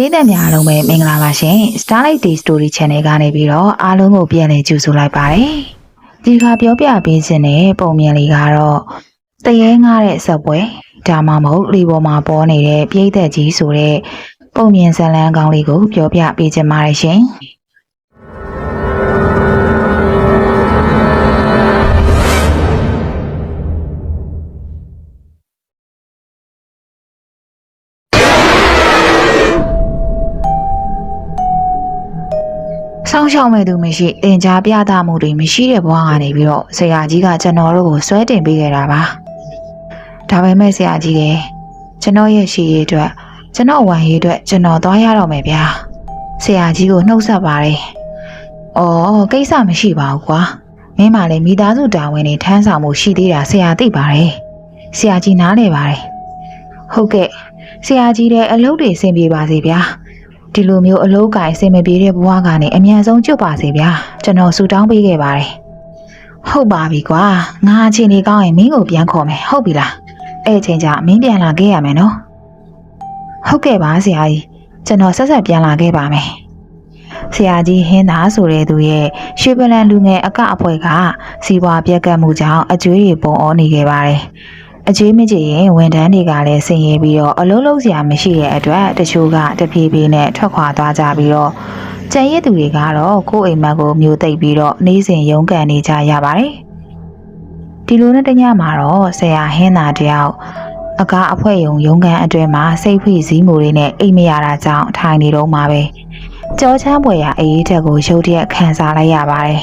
ပြည်သက်များအားလုံးပဲမင်္ဂလာပါရှင် Starlight Day Story Channel ကနေပြီးတော့အားလုံးကိုပြန်လည်ကြိုဆိုလိုက်ပါတယ်ဒီကပြောပြပေးခြင်းတဲ့ပုံမြင်လေးကတော့တရေငားတဲ့ဆက်ပွဲဒါမှမဟုတ်လေပေါ်မှာပေါ်နေတဲ့ပြည်သက်ကြီးဆိုတဲ့ပုံမြင်ဇာတ်လမ်းကောင်းလေးကိုပြောပြပေးခြင်းပါတယ်ရှင် ဆောင်းရှောင်းမဲ့သူမရှိတင် जा ပြတာမှုတွေမရှိတဲ့ဘဝကနေပြီးတော့ဆရာကြီးကကျွန်တော်တို့ကိုဆွဲတင်ပေးခဲ့တာပါဒါပေမဲ့ဆရာကြီးကကျွန်တော်ရဲ့ရှည်ရည်အတွက်ကျွန်တော်ဝန်ရည်အတွက်ကျွန်တော်သွားရတော့မယ်ဗျာဆရာကြီးကိုနှုတ်ဆက်ပါတယ်အော်ကိစ္စမရှိပါဘူးကွာမင်းမလည်းမိသားစုတာဝန်တွေထမ်းဆောင်မှုရှိသေးတာဆရာသိပါတယ်ဆရာကြီးနားလေပါတယ်ဟုတ်ကဲ့ဆရာကြီးလည်းအလုပ်တွေအဆင်ပြေပါစေဗျာ ဒီလိုမျိုးအလုပ်ကိုင်အဆင်မပြေတဲ့ဘဝကနေအမြန်ဆုံးကျွတ်ပါစေဗျာကျွန်တော်ဆူတောင်းပေးခဲ့ပါတယ်ဟုတ်ပါပြီကွာငါအချိန်လေးကောင်းရင်မင်းကိုပြန်ခေါ်မယ်ဟုတ်ပြီလားအဲ့အချိန်ကျမင်းပြန်လာခဲ့ရမယ်နော်ဟုတ်ကဲ့ပါဆရာကြီးကျွန်တော်ဆက်ဆက်ပြန်လာခဲ့ပါမယ်ဆရာကြီးဟင်းသားဆိုတဲ့သူရဲ့ရွှေပလန်လူငယ်အကအဖွဲကစီးပွားပြက်ကတ်မှုကြောင့်အကျွေးတွေပုံအောနေခဲ့ပါတယ် အကျွေးမကြည့်ရင်ဝန်ထမ်းတွေကလည်းဆင်းရဲပြီးတော့အလုံးလုံးစရာမရှိတဲ့အတွက်တချို့ကတဖြည်းဖြည်းနဲ့ထွက်ခွာသွားကြပြီးတော့ကျန်ရစ်သူတွေကတော့ကိုယ့်အိမ်မက်ကိုမျိုးသိပ်ပြီးတော့နေစဉ်ရုန်းကန်နေကြရပါတယ်ဒီလိုနဲ့တညမှာတော့ဆရာဟင်းသာတယောက်အကားအဖွဲယုံရုန်းကန်အတွင်းမှာစိတ်ဖိစည်းမှုတွေနဲ့အိမ်မရတာကြောင့်ထိုင်နေတော့မှာပဲကြောချမ်းပွေရအေးတက်ကိုရုတ်တရက်ခံစားလိုက်ရပါတယ်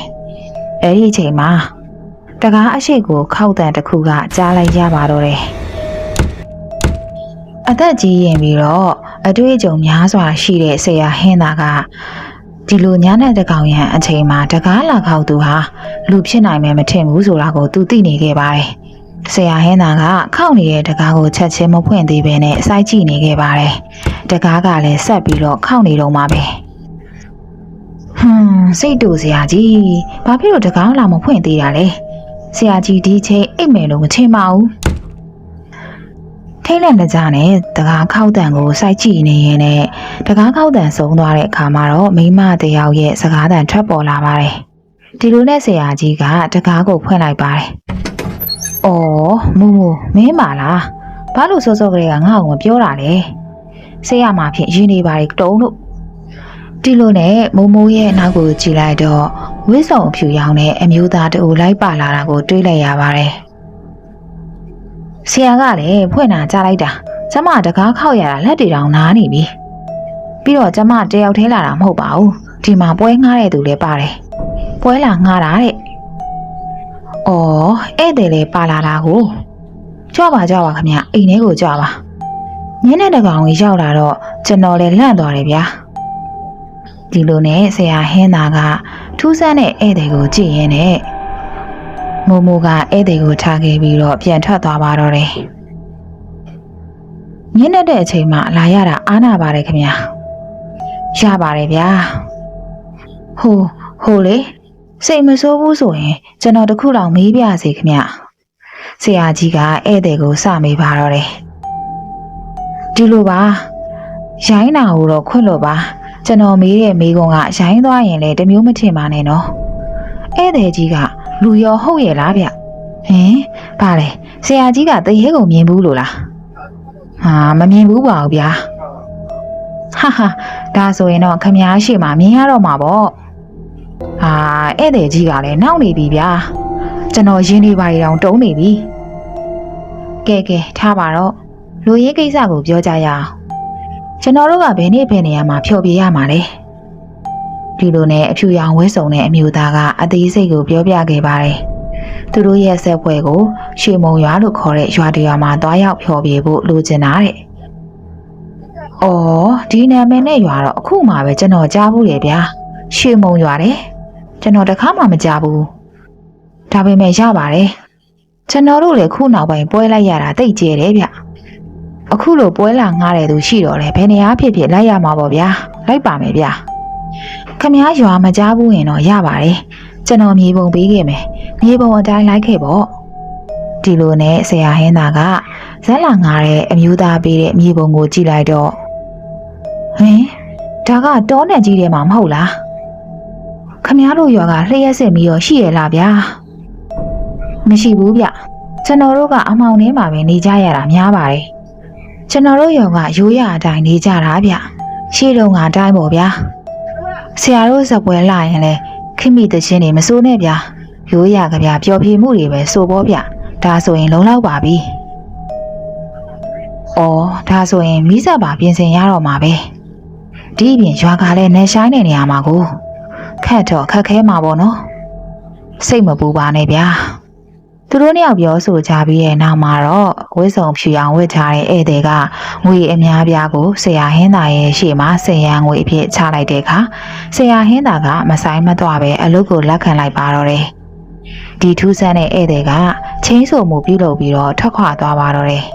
အဲ့ဒီအချိန်မှာ တကားအရှိတ်ကိုခောက်တန်တစ်ခုကကြားလိုက်ရပါတော့တယ်။အသက်ကြီးရင်ပြီးတော့အတွေ့အကြုံများစွာရှိတဲ့ဆရာဟင်းသားကဒီလိုညနေတကောင်ရန်အချိန်မှာတကားလာခောက်သူဟာလူဖြစ်နိုင်မယ်မထင်ဘူးဆိုတာကိုသူသိနေခဲ့ပါတယ်။ဆရာဟင်းသားကခောက်နေတဲ့တကားကိုချက်ချင်းမဖွင့်သေးဘဲနဲ့စိုက်ကြည့်နေခဲ့ပါတယ်။တကားကလည်းဆက်ပြီးတော့ခောက်နေတော့မှာပဲ။ဟွန်းစိတ်တူစရာကြီးဘာဖြစ်လို့တကားလာမဖွင့်သေးတာလဲ။ ဆရာကြီးဒီချိန်အိတ်မယ်လို့မထင်ပါဘူးထိတ်လန့်တကြားနဲ့တကားခောက်တန်ကိုစိုက်ကြည့်နေရင်နဲ့တကားခောက်တန်ဆုံးသွားတဲ့အခါမှာတော့မိမတယောက်ရဲ့စကားတန်ထွက်ပေါ်လာပါတယ်ဒီလိုနဲ့ဆရာကြီးကတကားကိုဖွင့်လိုက်ပါတယ်အော်မူမူမင်းပါလားဘာလို့စောစောကလေးကငါ့ကိုမပြောတာလဲဆေးရမှာဖြင့်ရင်းနေပါလေတုံးလို့ ဒီလိုနဲ့မိုးမိုးရဲ့နောက်ကိုကြည့်လိုက်တော့ဝိဆုံအဖြူရောင်နဲ့အမျိုးသားတူလိုက်ပါလာတာကိုတွေးလိုက်ရပါတယ်။ဆရာကလည်းဖွင့်တာကြားလိုက်တာကျမတကားခောက်ရတာလက်တွေတောင်နားနေပြီ။ပြီးတော့ကျမတယောက်ထဲလာတာမဟုတ်ပါဘူး။ဒီမှာပွဲငှားတဲ့သူလည်းပါတယ်။ပွဲလာငှားတာတဲ့။အော်ဧည့်သည်လည်းပါလာတာကိုကြွပါကြပါခင်ဗျအိမ်ထဲကိုကြွပါ။ညနေတကောင်ကြီးရောက်လာတော့ကျွန်တော်လည်းလန့်သွားတယ်ဗျာ။ ဒီလိုနဲ့ဆရာဟင်းသားကထူးဆန်းတဲ့ဧည့်သည်ကိုကြည့်ရင်းနဲ့မိုးမိုးကဧည့်သည်ကိုထားခဲ့ပြီးတော့ပြန်ထွက်သွားပါတော့တယ်။ညနေတဲ့အချိန်မှလာရတာအားနာပါတယ်ခင်ဗျာ။ရပါတယ်ဗျာ။ဟိုဟိုလေစိတ်မဆိုးဘူးဆိုရင်ကျွန်တော်တခုလောက်မေးပြစေခင်ဗျ။ဆရာကြီးကဧည့်သည်ကိုစမေးပါတော့တယ်။ဒီလိုပါရိုင်းနာကိုတော့ခွင့်လို့ပါ ကျွန်တော်မေးတဲ့မေးခွန်းကရိုင်းသွားရင်လည်းတမျိုးမထင်ပါနဲ့နော်ဧည့်သည်ကြီးကလူရောဟုတ်ရဲ့လားဗျဟင်ပါလေဆရာကြီးကတရေကိုမြင်ဘူးလို့လားဟာမမြင်ဘူးပါဘူးဗျာဟာဟာဒါဆိုရင်တော့ခမ ्या ရှိမှမြင်ရတော့မှာပေါ့ဟာဧည့်သည်ကြီးကလည်းနောက်နေပြီဗျာကျွန်တော်ရင်းနေပါရီတောင်တုံးနေပြီကဲကဲထားပါတော့လူရေးကိစ္စကိုပြောကြရအောင် ကျွန်တော်တို့ကဘယ်နေ့ဘယ်နေရာမှာဖျော်ပြရမှာလဲဒီလိုနဲ့အဖြူရောင်ဝဲစုံတဲ့အမျိုးသားကအသေးစိတ်ကိုပြောပြခဲ့ပါတယ်သူတို့ရဲ့ဆက်ပွဲကိုရွှေမုံရွာလို့ခေါ်တဲ့ရွာတရွာမှာတွားရောက်ဖျော်ပြဖို့လိုချင်တာတဲ့အော်ဒီနာမည်နဲ့ရွာတော့အခုမှပဲကျွန်တော်ကြားဘူးလေဗျာရွှေမုံရွာတယ်ကျွန်တော်တခါမှမကြားဘူးဒါပေမဲ့ရပါတယ်ကျွန်တော်တို့လည်းခုနောက်ပိုင်းပွဲလိုက်ရတာတိတ်ကျဲတယ်ဗျ အခုလိုပွဲလာငားတဲ့သူရှိတော့လေဘယ်နေရာဖြစ်ဖြစ်လိုက်ရမှာပေါ့ဗျာလိုက်ပါမယ်ဗျာခမ ्या ရွာမကြားဘူးရင်တော့ရပါတယ်ကျွန်တော်မြေပုံပေးခဲ့မယ်မြေပုံအတိုင်းလိုက်ခဲ့ပေါ့ဒီလိုနဲ့ဆရာဟင်းသားကဇက်လာငားတဲ့အမျိုးသားပေးတဲ့မြေပုံကိုကြည့်လိုက်တော့ဟင်ဒါကတောနဲ့ကြီးတယ်မှာမဟုတ်လားခမည်းတော်ရွာကလျှက်စစ်မီရောရှိရလားဗျာမရှိဘူးဗျကျွန်တော်တို့ကအမောင်ထဲမှာပဲနေကြရတာများပါတယ် ကျွန်တော်တို့ရွာကရိုးရအတိုင်းနေကြတာဗျရှေ့တုန်းကအတိုင်းပေါ့ဗျာဆရာတို့ဇပွဲလာရင်လေခိမိတချင်းတွေမစိုးနဲ့ဗျာရိုးရကြဗျာပျော်ဖြေမှုတွေပဲစိုးပေါ့ဗျဒါဆိုရင်လုံလောက်ပါပြီအော်ဒါဆိုရင်မိဆက်ပါပြင်ဆင်ရတော့မှာပဲဒီအပြင်ရွာကလည်းနေဆိုင်တဲ့နေရာမှာကိုခက်တော့ခက်ခဲမှာပေါ့နော်စိတ်မပူပါနဲ့ဗျာ သူတို့နှစ်ယောက်ပြောဆိုကြပြီးတဲ့နောက်မှာတော့ဝိဆုံဖြူအောင်ဝစ်ထားတဲ့ဧည့်သည်ကငွေအများပြားကိုဆရာဟင်းသားရဲ့ရှေ့မှာဆင်ရန်ငွေအဖြစ်ချလိုက်တဲ့အခါဆရာဟင်းသားကမဆိုင်မတော့ပဲအလုပ်ကိုလက်ခံလိုက်ပါတော့တယ်ဒီထူးဆန်းတဲ့ဧည့်သည်ကချင်းဆိုမှုပြုလုပ်ပြီးတော့ထွက်ခွာသွားပါတော့တယ်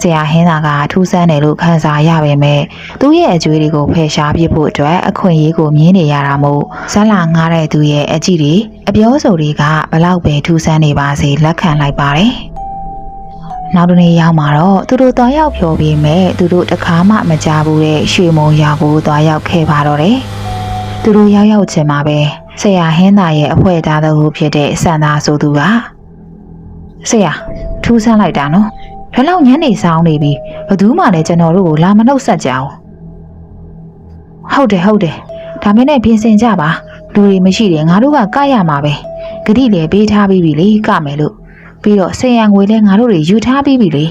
ဆရာဟင်းသားကထူးဆန်းတယ်လို့ခံစားရပေမဲ့သူ့ရဲ့အကျွေးတွေကိုဖယ်ရှားပစ်ဖို့အတွက်အခွင့်အရေးကိုမြင်နေရတာမို့ဇက်လာငားတဲ့သူရဲ့အကြည့်တွေအပြောဆိုတွေကဘလောက်ပဲထူးဆန်းနေပါစေလက်ခံလိုက်ပါတယ်။နောက်တစ်နေ့ရောက်မှာတော့သူတို့သွားရောက်ဖြောပြီးမဲ့သူတို့တခါမှမကြဘူးတဲ့ရွှေမုံရွာကိုသွားရောက်ခဲ့ပါတော့တယ်။သူတို့ရောက်ရောက်ချင်မှာပဲဆရာဟင်းသားရဲ့အဖွဲသားသူဖြစ်တဲ့စန္ဒာဆိုသူကဆရာထူးဆန်းလိုက်တာနော်။ ဒါလောက်ညနေဆောင်နေပြီဘယ်သူမှလည်းကျွန်တော်တို့ကိုလာမနှုတ်ဆက်ကြအောင်ဟုတ်တယ်ဟုတ်တယ်ဒါမင်းနဲ့ပြင်ဆင်ကြပါလူတွေမရှိတယ်ငါတို့ကကရမှာပဲဂတိလည်းပေးထားပြီးပြီလေကမယ်လို့ပြီးတော့ဆင်ရံငွေလည်းငါတို့တွေယူထားပြီးပြီလေ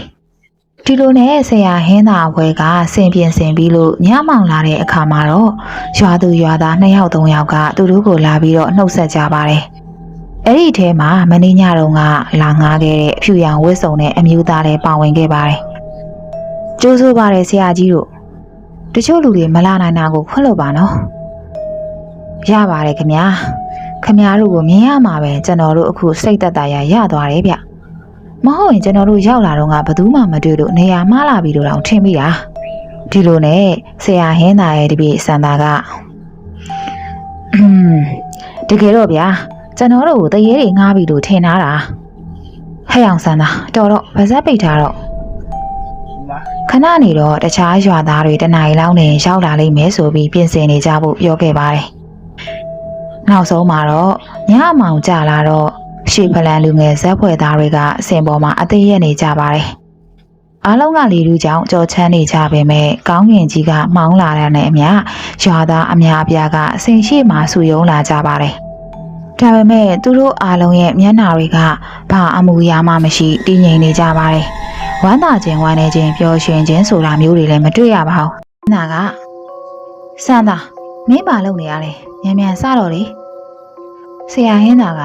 ဒီလိုနဲ့ဆရာဟင်းသာအဖွဲကဆင်ပြင်ဆင်ပြီးလို့ညမောင်လာတဲ့အခါမှာတော့ရွာသူရွာသားနှစ်ယောက်သုံးယောက်ကသူတို့ကိုလာပြီးတော့နှုတ်ဆက်ကြပါတယ် အဲ့ဒီထဲမှာမင်းညတုန်းကလာငားခဲ့တဲ့အဖြူရောင်ဝတ်စုံနဲ့အမျိုးသားလည်းပါဝင်ခဲ့ပါတယ်။ကျိုးဆိုးပါတယ်ဆရာကြီးတို့။တချို့လူတွေမလာနိုင်တာကိုခွင့်လို့ပါနော်။ရပါတယ်ခင်ဗျာ။ခင်ဗျားတို့ကိုမြင်ရမှာပဲကျွန်တော်တို့အခုစိတ်သက်သာရရသွားတယ်ဗျ။မဟုတ်ရင်ကျွန်တော်တို့ရောက်လာတော့ကဘယ်သူမှမတွေ့လို့နေရာမှားလာပြီလို့တောင်ထင်မိတာ။ဒီလိုနဲ့ဆရာဟင်းသားရဲ့တပည့်စန္ဒာကအင်းတကယ်တော့ဗျာ ကျွန်တော်တို့ကိုတရေတွေငားပြီလို့ထင်ထားတာဟဲ့အောင်ဆန်းသာတော်တော့ဗဇက်ပိတ်ထားတော့ခဏနေတော့တခြားရွာသားတွေတနားရီလောက်နေရောက်လာလိမ့်မယ်ဆိုပြီးပြင်ဆင်နေကြဖို့ပြောခဲ့ပါတယ်နောက်ဆုံးမှာတော့ညအမောင်ကြလာတော့ရှေဖလန်လူငယ်ဇက်ဖွဲ့သားတွေကအစင်ပေါ်မှာအသေးရက်နေကြပါတယ်အားလုံးကလေလူကြောင့်ကြော်ချမ်းနေကြပေမဲ့ကောင်းငင်ကြီးကမှောင်းလာတဲ့နဲ့အမျှရွာသားအများအပြားကအစင်ရှိမှဆူယုံလာကြပါတယ် ဒါပေမဲ့သူတို့အားလုံးရဲ့မျက်နှာတွေကဘာအမူအရာမှမရှိတည်ငြိမ်နေကြပါတယ်။ဝမ်းသာခြင်းဝမ်းနည်းခြင်းပျော်ရွှင်ခြင်းဆိုတာမျိုးတွေလည်းမတွေ့ရပါဘူး။နာကစန္ဒာမင်းပါလုပ်နေရလဲ။မြန်မြန်စတော့လေ။ဆရာဟင်းသာက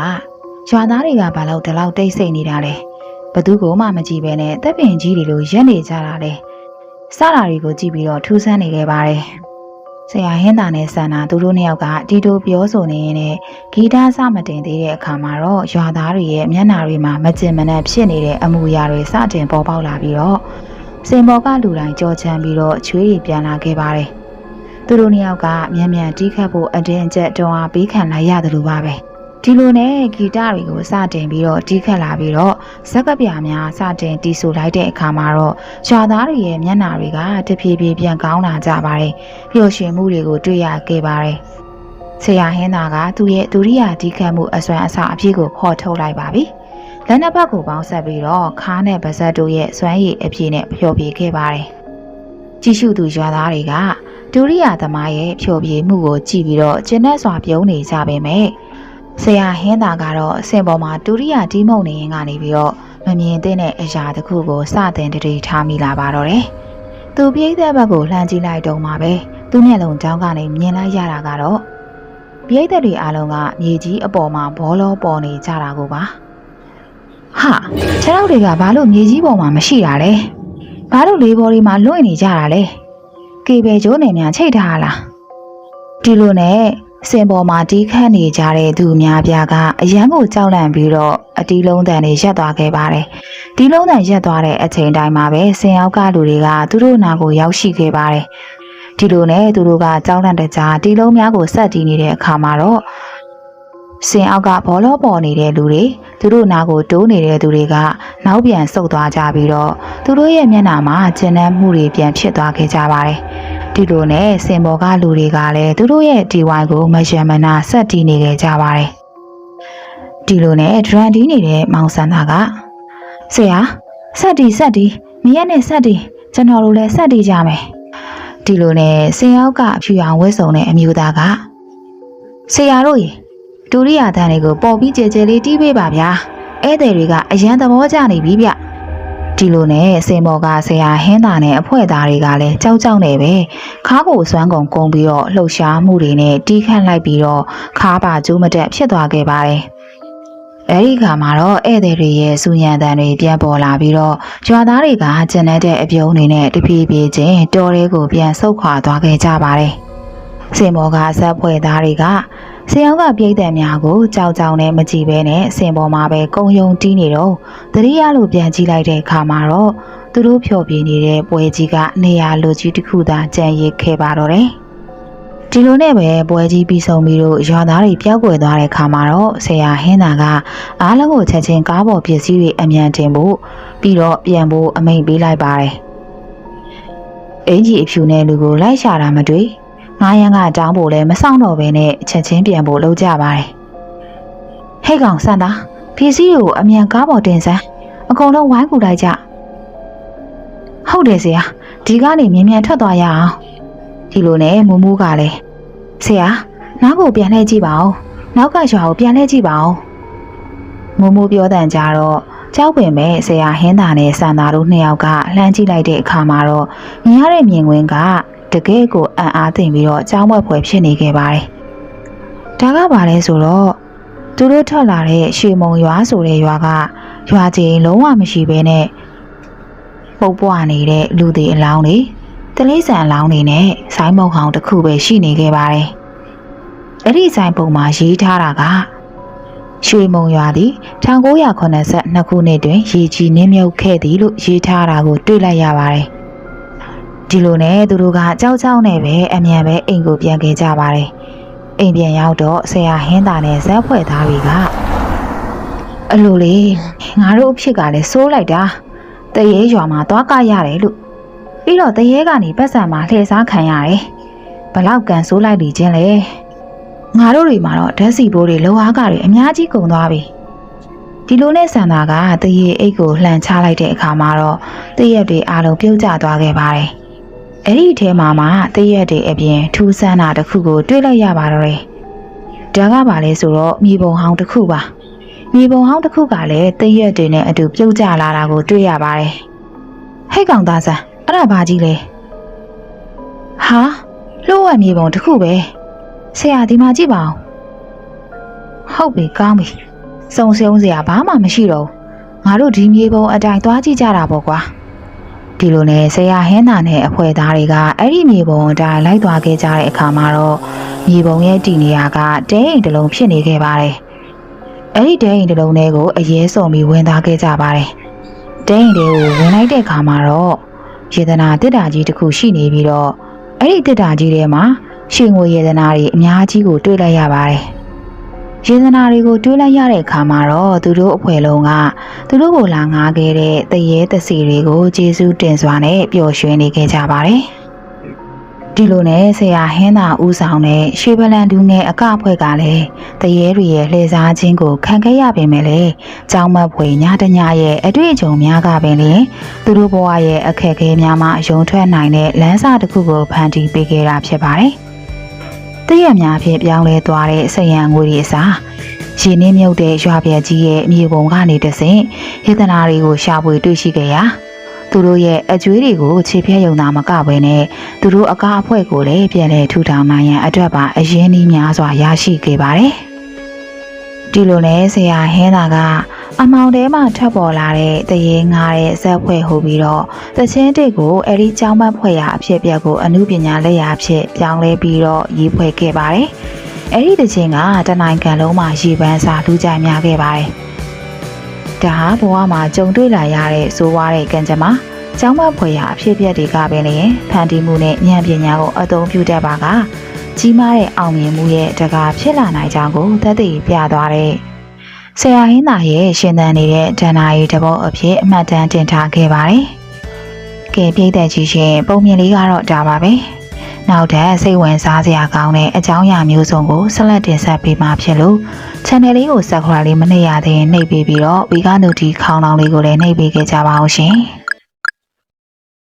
ရွာသားတွေကဘာလို့ဒီလောက်တိတ်ဆိတ်နေတာလဲ။ဘသူကမှမကြည့်ပဲနဲ့တပ်ပင်ကြီးတွေလိုရက်နေကြတာလေ။စတာတွေကိုကြည့်ပြီးတော့ထူးဆန်းနေခဲ့ပါတယ်။ ဆရာဟင်းတာနဲ့ဆန္နာသူတို့နှစ်ယောက်ကတီတိုပြောဆိုနေရင်လည်းဂီတစမတင်သေးတဲ့အခါမှာတော့ရွာသားတွေရဲ့မျက်နှာတွေမှာမကျင်မနှံ့ဖြစ်နေတဲ့အမူအရာတွေစတင်ပေါ်ပေါက်လာပြီးတော့စင်ပေါ်ကလူတိုင်းကြောချမ်းပြီးတော့ချွေးရပြန်လာခဲ့ပါတယ်။သူတို့နှစ်ယောက်ကမြန်မြန်တီးခတ်ဖို့အတင်းအကျပ်တွန်းအားပေးခံလိုက်ရတယ်လို့ပါပဲ။ ဒီလိုနဲ့ဂီတတွေကိုစတင်ပြီးတော့တီးခတ်လာပြီးတော့ဇက်ကပြများစတင်တီးဆိုလိုက်တဲ့အခါမှာတော့ရွာသားတွေရဲ့မျက်နှာတွေကတဖြည်းဖြည်းပြန်ကောင်းလာကြပါတယ်ပျော်ရွှင်မှုတွေကိုတွေ့ရခဲ့ပါတယ်ဆရာဟင်းသာကသူ့ရဲ့ဒုတိယတီးခတ်မှုအစွမ်းအစအပြည့်ကိုဖော်ထုတ်လိုက်ပါပြီလက်နှစ်ဘက်ကိုပေါင်းဆက်ပြီးတော့ခါးနဲ့ပါဇက်တို့ရဲ့စွမ်းရည်အပြည့်နဲ့ဖျော်ဖြေခဲ့ပါတယ်ကြည့်ရှုသူရွာသားတွေကဒုရိယာသမားရဲ့ဖျော်ဖြေမှုကိုကြည့်ပြီးတော့ကျဉ်းနဲ့စွာပြုံးနေကြပေမဲ့ ဆရာဟင်းသာကတော့အစင်ပေါ်မှာဒုရိယာတီးမုံနေရင်ကနေပြီးတော့မမြင်တဲ့အရာတစ်ခုကိုစတင်တတိထားမိလာပါတော့တယ်။သူပြိတဲ့ဘက်ကိုလှမ်းကြည့်လိုက်တော့မှပဲသူ့မျက်လုံးတောင်းကနေမြင်လိုက်ရတာကတော့ပြိတဲ့တွေအားလုံးကမြေကြီးအပေါ်မှာဘောလောပေါ်နေကြတာကိုပါ။ဟာခြေထောက်တွေကဘာလို့မြေကြီးပေါ်မှာမရှိတာလဲ။ဘာလို့လေးဘော်တွေမှာလွင့်နေကြတာလဲ။ကေဘယ်ကျိုးနေများချိတ်ထားလား။ဒီလိုနဲ့ စင်ပေါ်မှာတီးခတ်နေကြတဲ့သူအများပြားကအရန်ကိုကြောက်လန့်ပြီးတော့အတီးလုံးတန်တွေရက်သွားခဲ့ပါတယ်။ဒီလုံးတန်ရက်သွားတဲ့အချိန်တိုင်းမှာပဲစင်ရောက်ကလူတွေကသူတို့နာကိုရောက်ရှိခဲ့ပါတယ်။ဒီလိုနဲ့သူတို့ကကြောက်လန့်တကြားတီးလုံးများကိုဆက်တီးနေတဲ့အခါမှာတော့စင်အောက်ကဘောလောပေါ်နေတဲ့လူတွေသူတို့နာကိုတိုးနေတဲ့သူတွေကနောက်ပြန်ဆုတ်သွားကြပြီးတော့သူတို့ရဲ့မျက်နှာမှာကျဉ်းနှံမှုတွေပြန်ဖြစ်သွားခဲ့ကြပါတယ်။ ဒီလိုနဲ့စင်ပေါ်ကလူတွေကလည်းသူတို့ရဲ့ဒီဝိုင်ကိုမယံမနာဆက်တီးနေခဲ့ကြပါတယ်။ဒီလိုနဲ့ဒရန်ဒီနေတဲ့မောင်စန္ဒာကဆရာဆက်တီဆက်တီမရက်နဲ့ဆက်တီကျွန်တော်တို့လည်းဆက်တီကြမယ်။ဒီလိုနဲ့စင်ရောက်ကအဖြူအောင်ဝတ်စုံတဲ့အမျိုးသားကဆရာတို့ရေဒုရိယာတန်တွေကိုပေါ်ပြီးကြဲကြဲလေးတီးပေးပါဗျာဧည့်သည်တွေကအရန်သဘောကျနေပြီဗျ ဒီလိုနဲ့စင်မော်ကဆရာဟင်းသားနဲ့အဖွဲ့သားတွေကလည်းကြောက်ကြောက်နေပဲခါးကိုစွမ်းကုန်ကုန်းပြီးတော့လှုပ်ရှားမှုတွေနဲ့တီးခန့်လိုက်ပြီးတော့ခါးပါကျိုးမတက်ဖြစ်သွားခဲ့ပါတယ်အဲဒီခါမှာတော့ဧည့်သည်တွေရဲ့စူညံတန်တွေပြန်ပေါ်လာပြီးတော့ရွာသားတွေကကျန်တဲ့အပြုံးတွေနဲ့တဖြည်းဖြည်းချင်းတော်ရဲကိုပြန်ဆုတ်ခွာသွားခဲ့ကြပါတယ်စင်မော်ကဇက်ဖွဲ့သားတွေက ဆင်ရောက်ကပြိတ်တယ်များကိုကြောက်ကြောင်နဲ့မကြည့်ဘဲနဲ့စင်ပေါ်မှာပဲကုံယုံတီးနေတော့တတိယလိုပြန်ကြည့်လိုက်တဲ့အခါမှာတော့သူတို့ဖြော်ပြနေတဲ့ပွဲကြီးကနေရာလိုကြီးတစ်ခုသာကြံရစ်ခဲ့ပါတော့တယ်။ဒီလိုနဲ့ပဲပွဲကြီးပြီးဆုံးပြီးတော့ရွာသားတွေပျောက်ကွယ်သွားတဲ့အခါမှာတော့ဆရာဟင်းသာကအားလုံးကိုချက်ချင်းကားပေါ်ပစ္စည်းတွေအမြန်တင်ဖို့ပြီးတော့ပြန်ဖို့အမိန့်ပေးလိုက်ပါတယ်။အင်ကြီးအဖြူနဲ့လူကိုလိုက်ရှာတာမတွေ့ ငားရန်ကတောင်းဖို့လည်းမဆောင်တော့ဘဲနဲ့ချက်ချင်းပြန်ဖို့လုပ်ကြပါတယ်။ဟဲ့ကောင်စန္ဒာပစ္စည်းတွေကိုအမြန်ကားပေါ်တင်စမ်းအကုန်လုံးဝိုင်းကူလိုက်ကြ။ဟုတ်တယ်ဆရာဒီကနေမြင်မြန်ထွက်သွားရအောင်။ဒီလိုနဲ့မူမူကလည်းဆရာနောက်ကိုပြန်လှည့်ကြည့်ပါဦး။နောက်ကရွာကိုပြန်လှည့်ကြည့်ပါဦး။မူမူပြောတဲ့ကြတော့ကြောက်ပင်မဲ့ဆရာဟင်းသာနဲ့စန္ဒာတို့နှစ်ယောက်ကလှမ်းကြည့်လိုက်တဲ့အခါမှာတော့မြင်ရတဲ့မြင်ကွင်းက တကယ်ကိုအံ့အားသင့်ပြီးတော့အကြောင်းဘက်ဖွယ်ဖြစ်နေခဲ့ပါတယ်။ဒါကဘာလဲဆိုတော့သူတို့ထွက်လာတဲ့ရှေမုံရွာဆိုတဲ့ရွာကရွာချင်းလုံးဝမရှိဘဲနဲ့ပုတ်ပွားနေတဲ့လူတွေအလောင်းတွေတလေးဆန်အလောင်းတွေနဲ့ဆိုင်းမုံဟောင်းတစ်ခုပဲရှိနေခဲ့ပါတယ်။အဲ့ဒီဆိုင်ပုံမှာရေးထားတာကရွှေမုံရွာသည်1982ခုနှစ်တွင်ရေကြီးနင်းမြုပ်ခဲ့သည်လို့ရေးထားတာကိုတွေ့လိုက်ရပါတယ်။ ဒီလိုနဲ့သူတို့ကကြောက်ကြောက်နဲ့ပဲအမြန်ပဲအိမ်ကိုပြန်ခဲ့ကြပါတယ်။အိမ်ပြန်ရောက်တော့ဆရာဟင်းသားနဲ့ဇက်ဖွဲ့သားတွေကအလိုလေငါတို့အဖြစ်ကလည်းစိုးလိုက်တာတရေရွာမှာသွားကရတယ်လို့ပြီးတော့တရေကနေပတ်စံမှာလှည့်စားခံရတယ်ဘလောက်ကန်စိုးလိုက်နေခြင်းလဲငါတို့တွေမှာတော့ဓာတ်စီဘိုးတွေလောအားကတွေအများကြီးကုန်သွားပြီဒီလိုနဲ့ဆန္ဒကတရေအိတ်ကိုလှန်ချလိုက်တဲ့အခါမှာတော့တရက်တွေအားလုံးပြုတ်ကျသွားခဲ့ပါတယ် အဲ့ဒီအထဲမှာမှတရက်တွေအပြင်ထူးဆန်းတာတစ်ခုကိုတွေ့လိုက်ရပါတော့တယ်။ဒါကပါလဲဆိုတော့မြေပုံဟောင်းတစ်ခုပါ။မြေပုံဟောင်းတစ်ခုကလည်းတရက်တွေနဲ့အတူပြုတ်ကျလာတာကိုတွေ့ရပါတယ်။ဟဲ့ကောင်သားဆန်းအဲ့ဒါဘာကြီးလဲ။ဟာလှိုးဝမြေပုံတစ်ခုပဲ။ဆရာဒီမှာကြည့်ပါဦး။ဟုတ်ပြီကောင်းပြီ။စုံစုံစရာဘာမှမရှိတော့ဘူး။ငါတို့ဒီမြေပုံအတိုင်းသွားကြည့်ကြတာပေါ့ကွာ။ ဒီလိုနဲ့ဆရာဟင်းသာနဲ့အဖွဲ့သားတွေကအဲ့ဒီမြေပုံအတိုင်းလိုက်သွားခဲ့ကြတဲ့အခါမှာတော့မြေပုံရဲ့တည်နေရာကတဲအိမ်တစ်လုံးဖြစ်နေခဲ့ပါတယ်။အဲ့ဒီတဲအိမ်တစ်လုံးထဲကိုအရေးစုံပြီးဝင်သွားခဲ့ကြပါတယ်။တဲအိမ်တွေကိုဝင်လိုက်တဲ့အခါမှာတော့ယေဒနာတစ်တာကြီးတစ်ခုရှိနေပြီးတော့အဲ့ဒီတစ်တာကြီးထဲမှာရှင်ငွေယေဒနာတွေအများကြီးကိုတွေ့လိုက်ရပါတယ်။ ယေဒနာတွေကိုတွေ့လိုက်ရတဲ့အခါမှာတော့သူတို့အဖွဲ့လုံးကသူတို့ကိုလာငားခဲ့တဲ့တရေတစီတွေကိုကျေးဇူးတင်စွာနဲ့ပျော်ရွှင်နေခဲ့ကြပါတယ်။ဒီလိုနဲ့ဆရာဟင်းသာဦးဆောင်တဲ့ရွှေဗလန်ဒူးငယ်အကအဖွဲ့ကလည်းတရေတွေရဲ့လှည့်စားခြင်းကိုခံခဲ့ရပေမဲ့လည်းကြောင်းမဖွေညတညရဲ့အတွေ့အကြုံများကပင်လေသူတို့ဘဝရဲ့အခက်အခဲများမှရုံထွက်နိုင်တဲ့လမ်းစာတစ်ခုကိုဖန်တီးပေးခဲ့တာဖြစ်ပါတယ်။ တရက်များဖြင့်ပြောင်းလဲသွားတဲ့ဆယံငွေတွေအစားရင်းနှင်းမြုပ်တဲ့ရွာပြက်ကြီးရဲ့မြေပုံကနေတဆင့်ယေတနာတွေကိုရှာဖွေတွေ့ရှိခဲ့ရာသူတို့ရဲ့အကျွေးတွေကိုခြေဖြတ်ယုံတာမကဘဲနဲ့သူတို့အကားအဖွဲ့ကိုလည်းပြန်လည်ထူထောင်နိုင်ရန်အတွက်ပါအရင်းနှီးများစွာရရှိခဲ့ပါတယ်။ ဒီလိုနဲ့ဆရာဟင်းသာကအမောင်ထဲမှာထပ်ပေါ်လာတဲ့တရေငါတဲ့ဇက်ဖွဲ့ဟိုပြီးတော့တချင်းတစ်ကိုအဲ့ဒီကျောင်းမဖွဲ့ရာအဖြစ်အပျက်ကိုအမှုပညာလက်ရာအဖြစ်ပြောင်းလဲပြီးတော့ရေးဖွဲ့ခဲ့ပါတယ်။အဲ့ဒီတခြင်းကတနိုင်ငံလုံးမှာရေပန်းစာလူကြိုင်များခဲ့ပါတယ်။ဒါဟာဘဝမှာကြုံတွေ့လာရတဲ့စိုးဝါးတဲ့ကံကြမ္မာကျောင်းမဖွယ်ရာအဖြစ်အပျက်တွေကပဲလေဖန်တီးမှုနဲ့ဉာဏ်ပညာကိုအသုံးပြုတတ်ပါက ကြီးမားတဲ့အောင်မြင်မှုရဲ့တကားဖြစ်လာနိုင်ကြောင်းကိုသက်သေပြသွားတဲ့ဆရာဟင်းသာရဲ့ရှင်သန်နေတဲ့ဒဏ္ဍာရီတစ်ပုဒ်အဖြစ်အမှတ်တမ်းတင်ထားခဲ့ပါတယ်။ကဲပြည်သက်ကြီးရှင်ပုံမြင်လေးကတော့ဒါပါပဲ။နောက်ထပ်စိတ်ဝင်စားစရာကောင်းတဲ့အကြောင်းအရာမျိုးစုံကိုဆက်လက်တင်ဆက်ပေးမှာဖြစ်လို့ channel လေးကို subscribe လေးမနှိပ်ရသေးရင်နှိပ်ပေးပြီးတော့ဗီဂနိုတီခေါင်းလောင်းလေးကိုလည်းနှိပ်ပေးခဲ့ကြပါအောင်ရှင်။